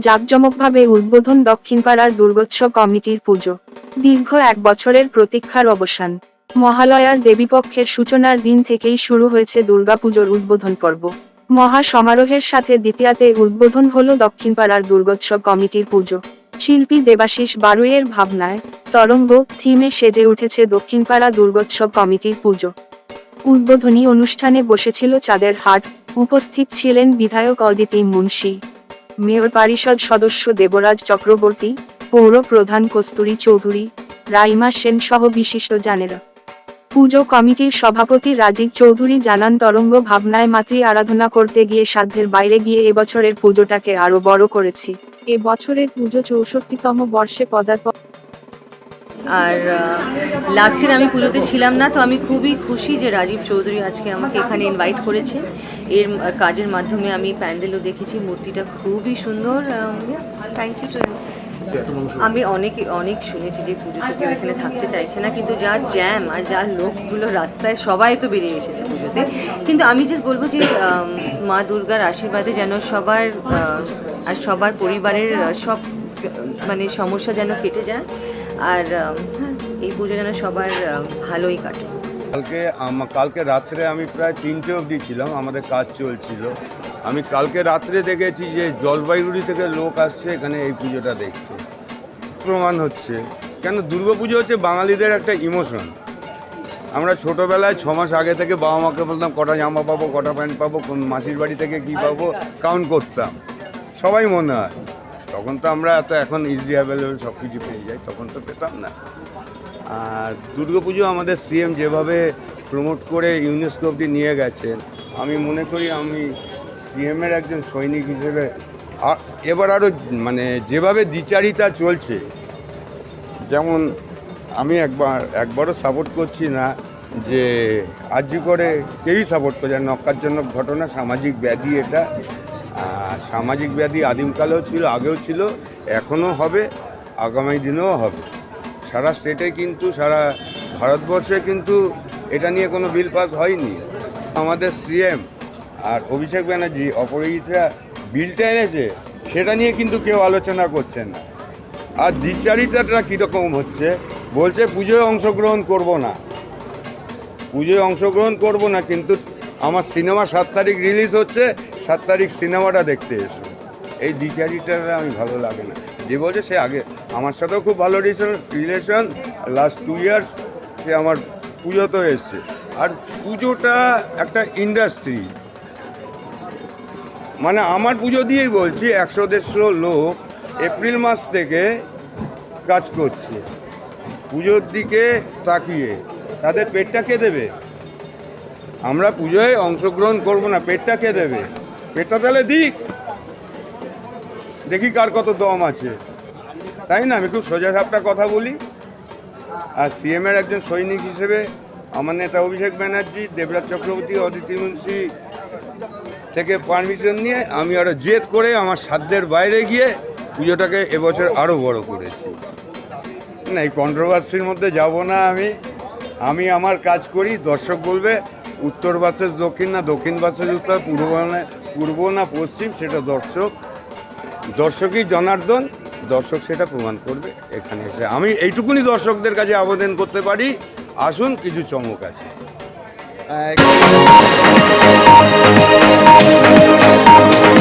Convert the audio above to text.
জাঁকজমকভাবে উদ্বোধন দক্ষিণপাড়ার দুর্গোৎসব কমিটির পুজো। দীর্ঘ এক বছরের প্রতীক্ষার অবসান। মহালয়ার দেবীপক্ষের সূচনার দিন থেকেই শুরু হয়েছে দুর্গাপুজোর উদ্বোধন পর্ব। মহা সমারোহের সাথে দ্বিতীয়াতে উদ্বোধন হলো দক্ষিণপাড়ার দুর্গোৎসব কমিটির পুজো। শিল্পী দেবাশিস বারুইয়ের ভাবনায় তরঙ্গ থিমে সেজে উঠেছে দক্ষিণপাড়া দুর্গোৎসব কমিটির পুজো। উদ্বোধনী অনুষ্ঠানে বসেছিল চাঁদের হাট। উপস্থিত ছিলেন বিধায়ক অদিতি মুন্সি। মেয়র পরিষদ সদস্য দেবরাজ চক্রবর্তী, পৌর প্রধান কস্তুরী চৌধুরী, রাইমা সেন সহ বিশিষ্ট জানেরা। পুজো কমিটির সভাপতি রাজীব চৌধুরী জানান, তরঙ্গ ভাবনায় মাতৃ আরাধনা করতে গিয়ে সাধ্যের বাইরে গিয়ে এবছরের পুজোটাকে আরও বড় করেছি। এ বছরের পুজো চৌষট্টিতম বর্ষে পদার্পণ আর লাস্টের আমি পুজোতে ছিলাম না, তো আমি খুবই খুশি যে রাজীব চৌধুরী আজকে আমাকে এখানে ইনভাইট করেছে। এর কাজের মাধ্যমে আমি প্যান্ডেলও দেখেছি, মূর্তিটা খুবই সুন্দর থ্যাংক ইউ আমি অনেক অনেক শুনেছি যে পুজোতে কেউ এখানে থাকতে চাইছে না, কিন্তু যা জ্যাম আর যা লোকগুলো রাস্তায়, সবাই তো বেরিয়ে এসেছে পুজোতে। কিন্তু আমি জাস্ট বলব যে মা দুর্গার আশীর্বাদে যেন সবার আর সবার পরিবারের সব মানে সমস্যা যেন কেটে যায়। আর হ্যাঁ, এই পুজো যেন সবার ভালোই কাটে। কালকে আমা কালকে রাত্রে আমি প্রায় তিনটে অবধি ছিলাম আমাদের কাজ চলছিল। আমি কালকে রাত্রে দেখেছি যে জলপাইগুড়ি থেকে লোক আসছে এখানে এই পুজোটা দেখতে প্রমাণ হচ্ছে কেন দুর্গাপুজো হচ্ছে বাঙালিদের একটা ইমোশন। আমরা ছোটোবেলায় ছ মাস আগে থেকে বাবা মাকে বলতাম কটা জামা পাবো কটা প্যান্ট পাবো কোন মাসির বাড়ি থেকে কী পাবো? কাউন্ট করতাম। সবাই মনে হয়। তখন তো আমরা এত এখন ইজি অ্যাভেলেবেল সব কিছু পেয়ে যাই, তখন তো পেতাম না। আর দুর্গাপুজো আমাদের সিএম যেভাবে প্রমোট করে ইউনেস্কো অব্দি নিয়ে গেছেন আমি মনে করি আমি সিএমের একজন সৈনিক হিসেবে এবার আরও মানে যেভাবে দ্বিচারিতা চলছে, যেমন আমি একবার, একবারও সাপোর্ট করছি না যে আর্য করে কেউই সাপোর্ট করে না নক্কারজনক ঘটনা সামাজিক ব্যাধি এটা সামাজিক ব্যাধি আদিমকালেও ছিল, আগেও ছিল, এখনও হবে, আগামী দিনেও হবে। সারা স্টেটে কিন্তু, সারা ভারতবর্ষে কিন্তু এটা নিয়ে কোনো বিল পাস হয়নি। আমাদের সিএম আর অভিষেক ব্যানার্জি অপরাজিতরা বিলটা এনেছে, সেটা নিয়ে কিন্তু কেউ আলোচনা করছে না। আর দ্বিচারিতাটা কীরকম হচ্ছে, বলছে পুজোয় অংশগ্রহণ করব না। পুজোয় অংশগ্রহণ করব না, কিন্তু আমার সিনেমা সাত তারিখ রিলিজ হচ্ছে সাত তারিখ সিনেমাটা দেখতে এসো। এই দ্বিচারিটা আমি ভালো লাগে না। যে বলছে সে আগে, আমার সাথেও খুব ভালো রিলেশন লাস্ট টু ইয়ার্স সে আমার পুজোতেও এসছে। আর পুজোটা একটা ইন্ডাস্ট্রি মানে আমার পুজো দিয়েই বলছি, একশো দেড়শো লোক এপ্রিল মাস থেকে কাজ করছে। পুজোর দিকে তাকিয়ে, তাদের পেটটা কে দেবে? আমরা পুজোয় অংশগ্রহণ করব না, পেটটা কে দেবে? পেটটা তাহলে দিক। দেখি কার কত দম আছে। তাই না? আমি খুব সোজা সাপটা কথা বলি। আর সিএমের একজন সৈনিক হিসেবে আমার নেতা অভিষেক ব্যানার্জি, দেবরাজ চক্রবর্তী, অদিতি মুন্সি থেকে পারমিশন নিয়ে আমি আরও জেদ করে আমার সাধ্যের বাইরে গিয়ে পুজোটাকে এবছর আরও বড় করেছি। না, এই কন্ট্রোভার্সির মধ্যে যাব না আমি। আমি আমার কাজ করি, দর্শক বলবে, উত্তর বাসের দক্ষিণ না, দক্ষিণ বাসের উত্তর, পূর্ব পূর্ব না পশ্চিম সেটা দর্শক। দর্শকই জনার্দন, দর্শক সেটা প্রমাণ করবে এখানে এসে। আমি এইটুকুনি দর্শকদের কাছে আবেদন করতে পারি। আসুন, কিছু চমক আছে। Thank you.